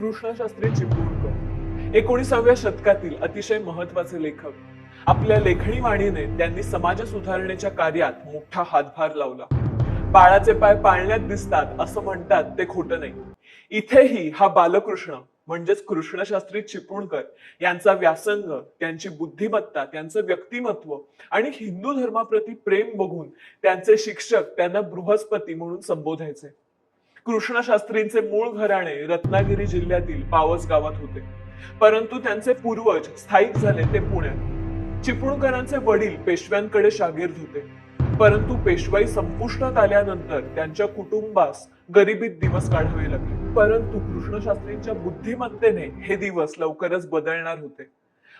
कृष्णशास्त्री चिपळूणकर एकोणीसाव्या शतकातील अतिशय महत्त्वाचे लेखक. आपल्या लेखणी वाणीने त्यांनी समाज सुधारणेच्या कार्यात मोठा हातभार लावला. बाळाचे पाय पाळण्यात दिसतात असं म्हणतात ते खोटं नाही. इथेही हा बालकृष्ण म्हणजेच कृष्णशास्त्री चिपळूणकर यांचा व्यासंग त्यांची बुद्धिमत्ता त्यांचं व्यक्तिमत्व आणि हिंदू धर्माप्रती प्रेम बघून त्यांचे शिक्षक त्यांना बृहस्पती म्हणून संबोधायचे. कृष्णशास्त्रींचे मूळ घराणे रत्नागिरी जिल्ह्यातील पावस गावात होते. परंतु त्यांचे पूर्वज स्थायिक झाले ते पुण्यात. चिपळूणकरांचे वडील पेशव्यांकडे शागिर्द होते. परंतु पेशवाई संपुष्टात आल्यानंतर त्यांच्या कुटुंबास गरिबीत दिवस काढावे लागले. परंतु कृष्णशास्त्रींच्या बुद्धिमत्तेने हे दिवस लवकरच बदलणार होते.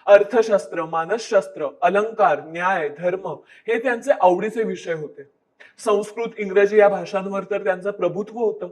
अर्थशास्त्र मानसशास्त्र अलंकार न्याय धर्म हे त्यांचे आवडीचे विषय होते. संस्कृत इंग्रजी या भाषांवर तर त्यांचं प्रभुत्व होतं.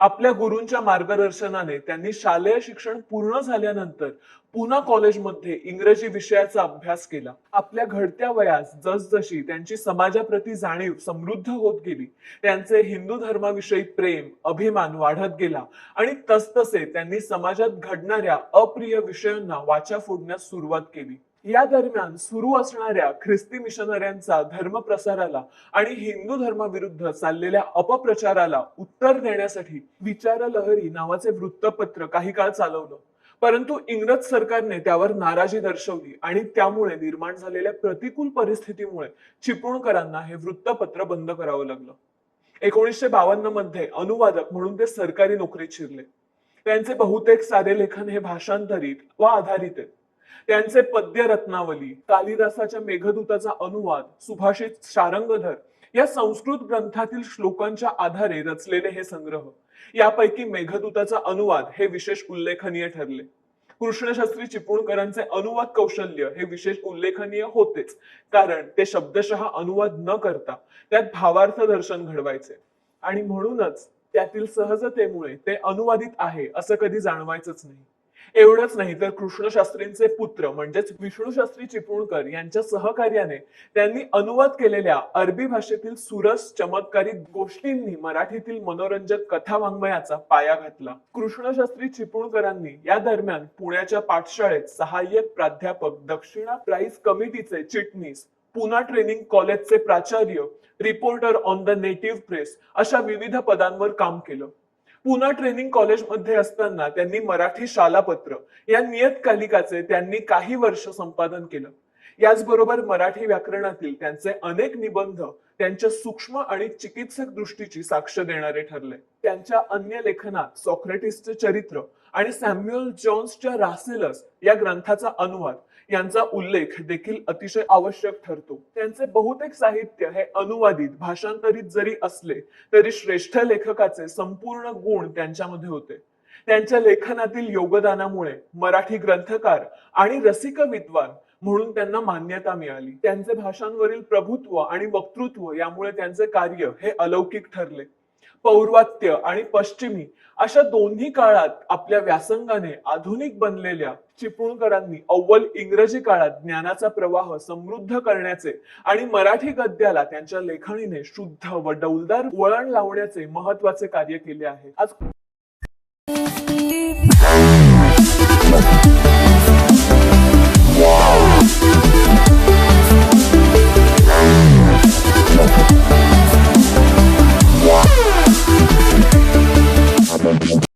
आपल्या गुरूंच्या मार्गदर्शनाने त्यांनी शालेय शिक्षण पूर्ण झाल्यानंतर पुन्हा कॉलेजमध्ये इंग्रजी विषयाचा अभ्यास केला. आपल्या घडत्या वयास जसजशी त्यांची समाजाप्रती जाणीव समृद्ध होत गेली त्यांचे हिंदू धर्माविषयी प्रेम अभिमान वाढत गेला आणि तसतसे त्यांनी समाजात घडणाऱ्या अप्रिय विषयांना वाचा फोडण्यास सुरुवात केली. या दरम्यान सुरू असणाऱ्या ख्रिस्ती मिशनऱ्यांचा धर्म प्रसाराला आणि हिंदू धर्माविरुद्ध चाललेल्या अपप्रचाराला उत्तर देण्यासाठी विचारलहरी नावाचे वृत्तपत्र काही काळ चालवलं. परंतु इंग्रज सरकारने त्यावर नाराजी दर्शवली आणि त्यामुळे निर्माण झालेल्या प्रतिकूल परिस्थितीमुळे चिपळूणकरांना हे वृत्तपत्र बंद करावं लागलं. एकोणीसशे बावन्नमध्ये अनुवादक म्हणून ते सरकारी नोकरीत शिरले. त्यांचे बहुतेक सारे लेखन हे भाषांतरित व आधारित आहेत. त्यांचे पद्य रत्नावली कालिदासाच्या मेघदूताचा अनुवाद सुभाषित शारंगधर या संस्कृत ग्रंथातील श्लोकांच्या आधारे रचलेले हे संग्रह. यापैकी मेघदूताचा अनुवाद हे विशेष उल्लेखनीय ठरले. कृष्णशास्त्री चिपळूणकरांचे अनुवाद कौशल्य हे विशेष उल्लेखनीय होतेच कारण ते शब्दशः अनुवाद न करता त्यात भावार्थ दर्शन घडवायचे. आणि म्हणूनच त्यातील सहजतेमुळे ते अनुवादित आहे असं कधी जाणवायचंच नाही. एवढंच नाही तर कृष्णशास्त्रींचे पुत्र म्हणजेच विष्णूशास्त्री चिपळूणकर यांच्या सहकार्याने त्यांनी अनुवाद केलेल्या अरबी भाषेतील सुरस चमत्कारी गोष्टींनी मराठीतील मनोरंजक कथा वाङ्मयाचा पाया घातला. कृष्णशास्त्री चिपळूणकरांनी या दरम्यान पुण्याच्या पाठशाळेत सहाय्यक प्राध्यापक दक्षिणा प्राईज कमिटीचे चिटणीस पुना ट्रेनिंग कॉलेजचे प्राचार्य reporter on the native press अशा विविध पदांवर काम केलं. पुना ट्रेनिंग कॉलेजमध्ये असताना त्यांनी मराठी शालापत्र या नियतकालिकाचे त्यांनी काही वर्ष संपादन केलं. याचबरोबर मराठी व्याकरणातील त्यांचे अनेक निबंध त्यांच्या सूक्ष्म आणि चिकित्सक दृष्टीची साक्ष देणारे ठरले. त्यांच्या अन्य लेखनात सॉक्रेटिसचे चरित्र आणि सॅम्युअल जॉन्सच्या रासेलस या ग्रंथाचा अनुवाद यांचा उल्लेख देखील अतिशय आवश्यक ठरतो. त्यांचे बहुतेक साहित्य हे अनुवादित भाषांतरित जरी असले तरी श्रेष्ठ लेखकाचे संपूर्ण गुण त्यांच्यामध्ये होते. त्यांच्या लेखनातील योगदानामुळे मराठी ग्रंथकार आणि रसिक विद्वान म्हणून त्यांना मान्यता मिळाली. त्यांचे भाषांवरील प्रभुत्व आणि वक्तृत्व यामुळे त्यांचे कार्य हे अलौकिक ठरले. पौर्वात्य आणि पश्चिमी अशा दोन्ही काळात आपल्या व्यासंगाने आधुनिक बनलेल्या चिपळूणकरांनी अव्वल इंग्रजी काळात ज्ञानाचा प्रवाह समृद्ध करण्याचे आणि मराठी गद्याला त्यांच्या लेखणीने शुद्ध व डौलदार वळण लावण्याचे महत्त्वाचे कार्य केले आहे. आज